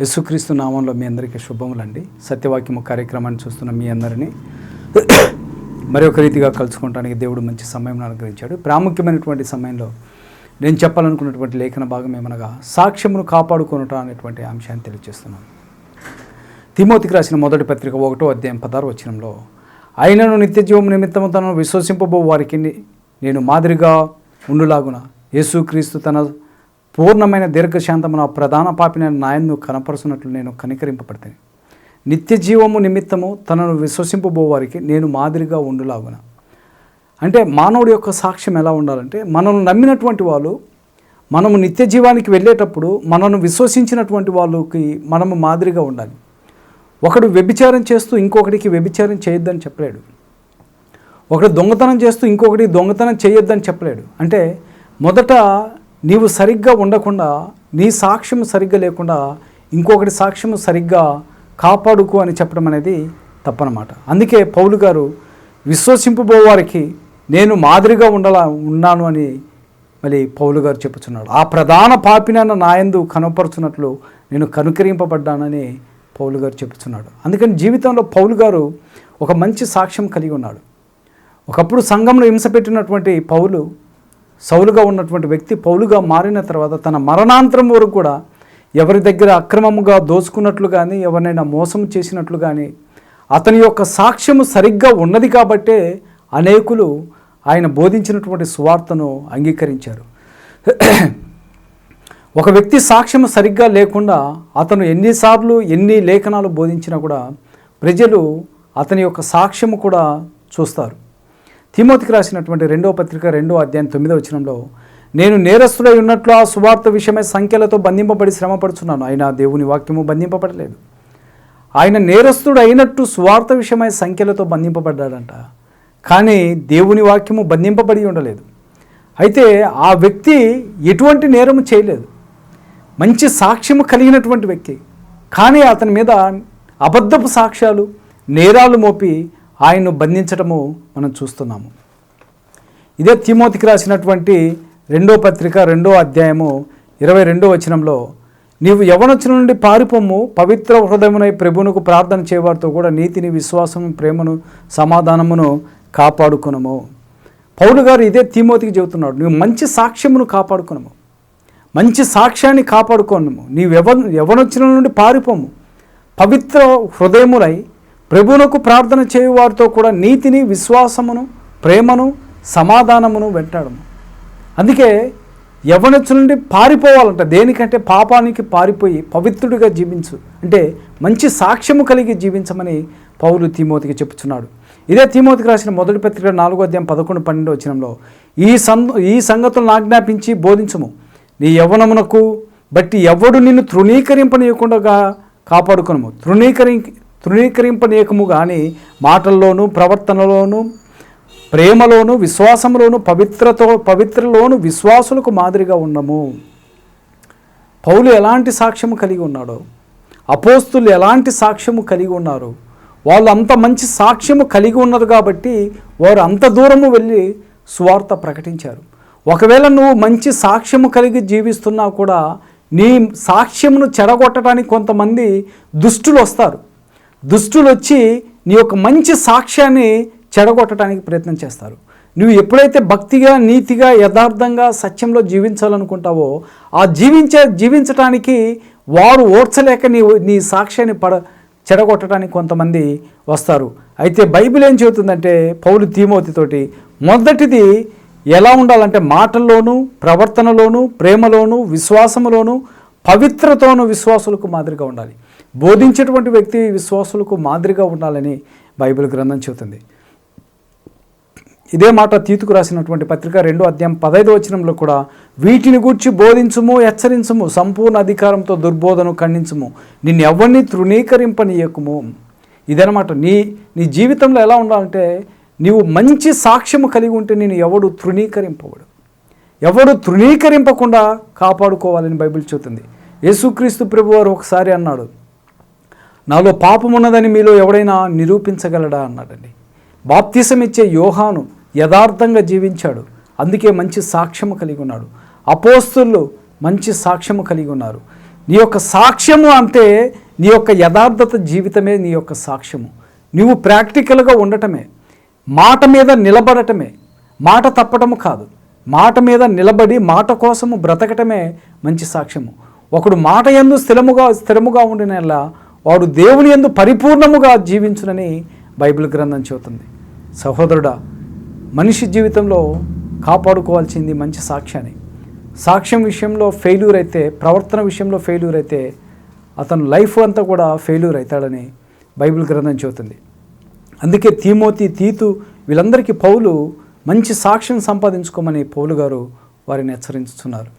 యేసుక్రీస్తు నామంలో మీ అందరికీ శుభములండి. సత్యవాక్యము కార్యక్రమాన్ని చూస్తున్న మీ అందరినీ మరొక రీతిగా కలుసుకోవడానికి దేవుడు మంచి సమయం అనుగ్రహించాడు. ప్రాముఖ్యమైనటువంటి సమయంలో నేను చెప్పాలనుకున్నటువంటి లేఖన భాగం ఏమనగా సాక్ష్యమును కాపాడుకొనుట అనేటువంటి అంశాన్ని తెలియజేస్తున్నాను. తిమోతికి రాసిన మొదటి పత్రిక ఒకటో అధ్యాయం పదారు వచనంలో ఆయనను నిత్యజీవం నిమిత్తము తనను విశ్వసింపబో వారికి నేను మాదిరిగా ఉండులాగున యేసుక్రీస్తు తన పూర్ణమైన దీర్ఘశాంతమున ప్రధాన పాపిన నాయన్ను కనపరుచున్నట్లు నేను కనికరింపబడతాను. నిత్య జీవము నిమిత్తము తనను విశ్వసింపబోవారికి నేను మాదిరిగా ఉండులాగున. అంటే మానవుడి యొక్క సాక్ష్యం ఎలా ఉండాలంటే మనల్ని నమ్మినటువంటి వాళ్ళు మనము నిత్య జీవానికి వెళ్ళేటప్పుడు మనను విశ్వసించినటువంటి వాళ్ళకి మనము మాదిరిగా ఉండాలి. ఒకడు వ్యభిచారం చేస్తూ ఇంకొకటికి వ్యభిచారం చేయొద్దని చెప్పలేడు. ఒకడు దొంగతనం చేస్తూ ఇంకొకటి దొంగతనం చేయొద్దని చెప్పలేడు. అంటే మొదట నీవు సరిగ్గా ఉండకుండా నీ సాక్ష్యం సరిగ్గా లేకుండా ఇంకొకటి సాక్ష్యం సరిగ్గా కాపాడుకో అని చెప్పడం అనేది తప్పనమాట. అందుకే పౌలు గారు విశ్వసింపబోవారికి నేను మాదిరిగా ఉండలా ఉన్నాను అని మళ్ళీ పౌలు గారు చెప్పుచున్నాడు. ఆ ప్రధాన పాపినన్న నాయందు కనపరుచున్నట్లు నేను కనుకరింపబడ్డానని పౌలు గారు చెప్పుచున్నాడు. అందుకని జీవితంలో పౌలు గారు ఒక మంచి సాక్ష్యం కలిగి ఉన్నాడు. ఒకప్పుడు సంఘంలో హింస పెట్టినటువంటి పౌలు సౌలుగా ఉన్నటువంటి వ్యక్తి పౌలుగా మారిన తర్వాత తన మరణాంతరం వరకు కూడా ఎవరి దగ్గర అక్రమముగా దోచుకున్నట్లు కానీ ఎవరినైనా మోసం చేసినట్లు కానీ అతని యొక్క సాక్ష్యము సరిగ్గా ఉన్నది కాబట్టే అనేకులు ఆయన బోధించినటువంటి సువార్తను అంగీకరించారు. ఒక వ్యక్తి సాక్ష్యం సరిగ్గా లేకుండా అతను ఎన్నిసార్లు ఎన్ని లేఖనాలు బోధించినా కూడా ప్రజలు అతని యొక్క సాక్ష్యము కూడా చూస్తారు. తిమోతికి రాసినటువంటి రెండో పత్రిక రెండో అధ్యాయం తొమ్మిదో వచనంలో నేను నేరస్తుడై ఉన్నట్లు ఆ సువార్త విషయమై సంఖ్యలతో బంధింపబడి శ్రమపడుచున్నాను. అయినా దేవుని వాక్యము బంధింపబడలేదు. ఆయన నేరస్తుడు అయినట్టు సువార్త విషయమై సంఖ్యలతో బంధింపబడ్డాడంట. కానీ దేవుని వాక్యము బంధింపబడి ఉండలేదు. అయితే ఆ వ్యక్తి ఎటువంటి నేరము చేయలేదు. మంచి సాక్ష్యము కలిగినటువంటి వ్యక్తి. కానీ అతని మీద అబద్ధపు సాక్ష్యాలు నేరాలు మోపి ఆయన్ను బంధించటము మనం చూస్తున్నాము. ఇదే తిమోతికి రాసినటువంటి రెండో పత్రిక రెండో అధ్యాయము ఇరవై రెండో వచనంలో నీవు యవనొచ్చిన నుండి పారిపోము పవిత్ర హృదయమునై ప్రభువునకు ప్రార్థన చేయవారితో కూడా నీతిని విశ్వాసము ప్రేమను సమాధానమును కాపాడుకునము. పౌలు గారు ఇదే తిమోతికి చెబుతున్నాడు నువ్వు మంచి సాక్ష్యమును కాపాడుకునము. మంచి సాక్ష్యాన్ని కాపాడుకోనము. నీవు ఎవ ఎవనొచ్చిన నుండి పారిపోము పవిత్ర హృదయములై ప్రభువునకు ప్రార్థన చేయు వారితో కూడా నీతిని విశ్వాసమును ప్రేమను సమాధానమును వెంటాడము. అందుకే యవనచ్చు నుండి పారిపోవాలంట. దేనికంటే పాపానికి పారిపోయి పవిత్రుడిగా జీవించు. అంటే మంచి సాక్ష్యము కలిగి జీవించమని పౌలు తిమోతికి చెప్పుచున్నాడు. ఇదే తిమోతికి రాసిన మొదటి పత్రిక నాలుగో అధ్యాయం పదకొండు పన్నెండు వచ్చినంలో ఈ సం ఈ సంగతులను ఆజ్ఞాపించి బోధించము. నీ యవ్వనమునకు బట్టి ఎవడు నిన్ను తృణీకరింపనీయకుండా కాపాడుకొనము. తృణీకరి తృణీకరింపనీయకము కానీ మాటల్లోనూ ప్రవర్తనలోనూ ప్రేమలోను విశ్వాసంలోను పవిత్రతో పవిత్రలోను విశ్వాసులకు మాదిరిగా ఉండము పౌలు ఎలాంటి సాక్ష్యము కలిగి ఉన్నాడో అపోస్తులు ఎలాంటి సాక్ష్యము కలిగి ఉన్నారు వాళ్ళు అంత మంచి సాక్ష్యము కలిగి ఉన్నారు కాబట్టి వారు అంత దూరము వెళ్ళి సువార్త ప్రకటించారు. ఒకవేళ నువ్వు మంచి సాక్ష్యము కలిగి జీవిస్తున్నా కూడా నీ సాక్ష్యమును చెడగొట్టడానికి కొంతమంది దుష్టులు వస్తారు. దుష్టులు వచ్చి నీ యొక్క మంచి సాక్ష్యాన్ని చెడగొట్టడానికి ప్రయత్నం చేస్తారు. నువ్వు ఎప్పుడైతే భక్తిగా నీతిగా యథార్థంగా సత్యంలో జీవించాలనుకుంటావో ఆ జీవించే జీవించటానికి వారు ఓర్చలేక నీ నీ సాక్ష్యాన్ని పడ చెడగొట్టడానికి కొంతమంది వస్తారు. అయితే బైబిల్ ఏం చెబుతుందంటే పౌలు తీమోతితోటి మొదటిది ఎలా ఉండాలంటే మాటల్లోనూ ప్రవర్తనలోనూ ప్రేమలోనూ విశ్వాసంలోనూ పవిత్రతోనూ విశ్వాసులకు మాదిరిగా ఉండాలి. బోధించేటువంటి వ్యక్తి విశ్వాసులకు మాదిరిగా ఉండాలని బైబిల్ గ్రంథం చెబుతుంది. ఇదే మాట తీతుకు రాసినటువంటి పత్రిక రెండో అధ్యాయం పదైదో వచనంలో కూడా వీటిని గూర్చి బోధించుము హెచ్చరించము సంపూర్ణ అధికారంతో దుర్బోధను ఖండించము నిన్ను ఎవరిని తృణీకరింపనీయకము. ఇదనమాట నీ నీ జీవితంలో ఎలా ఉండాలంటే నీవు మంచి సాక్ష్యము కలిగి ఉంటే నేను ఎవడు తృణీకరింపవడు ఎవడు తృణీకరింపకుండా కాపాడుకోవాలని బైబిల్ చెబుతుంది. యేసుక్రీస్తు ప్రభువారు ఒకసారి అన్నాడు నాలో పాపం ఉన్నదని మీలో ఎవడైనా నిరూపించగలడా? అన్నాడండి. బాప్తిసం ఇచ్చే యోహాను యథార్థంగా జీవించాడు. అందుకే మంచి సాక్ష్యము కలిగి ఉన్నాడు అపోస్తులు మంచి సాక్ష్యము కలిగి ఉన్నారు నీ యొక్క సాక్ష్యము అంటే నీ యొక్క యథార్థత జీవితమే నీ యొక్క సాక్ష్యము. నువ్వు ప్రాక్టికల్గా ఉండటమే. మాట మీద నిలబడటమే. మాట తప్పటము కాదు. మాట మీద నిలబడి మాట కోసము బ్రతకటమే మంచి సాక్ష్యము. ఒకడు మాట ఎందు స్థిరముగా స్థిరముగా ఉండినలా వాడు దేవుని ఎందు పరిపూర్ణముగా జీవించునని బైబిల్ గ్రంథం చెబుతుంది. సహోదరుడా మనిషి జీవితంలో కాపాడుకోవాల్సింది మంచి సాక్ష్యాన్ని. సాక్ష్యం విషయంలో ఫెయిల్యూర్ అయితే ప్రవర్తన విషయంలో ఫెయిల్యూర్ అయితే అతను లైఫ్ అంతా కూడా ఫెయిల్యూర్ అవుతాడని బైబిల్ గ్రంథం చెబుతుంది. అందుకే తీమోతి తీతు వీళ్ళందరికీ పౌలు మంచి సాక్ష్యం సంపాదించుకోమని పౌలు గారు వారిని హెచ్చరించుతున్నారు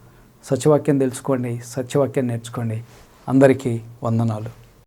సత్యవాక్యం తెలుసుకోండి సత్యవాక్యం నేర్చుకోండి. అందరికీ వందనాలు.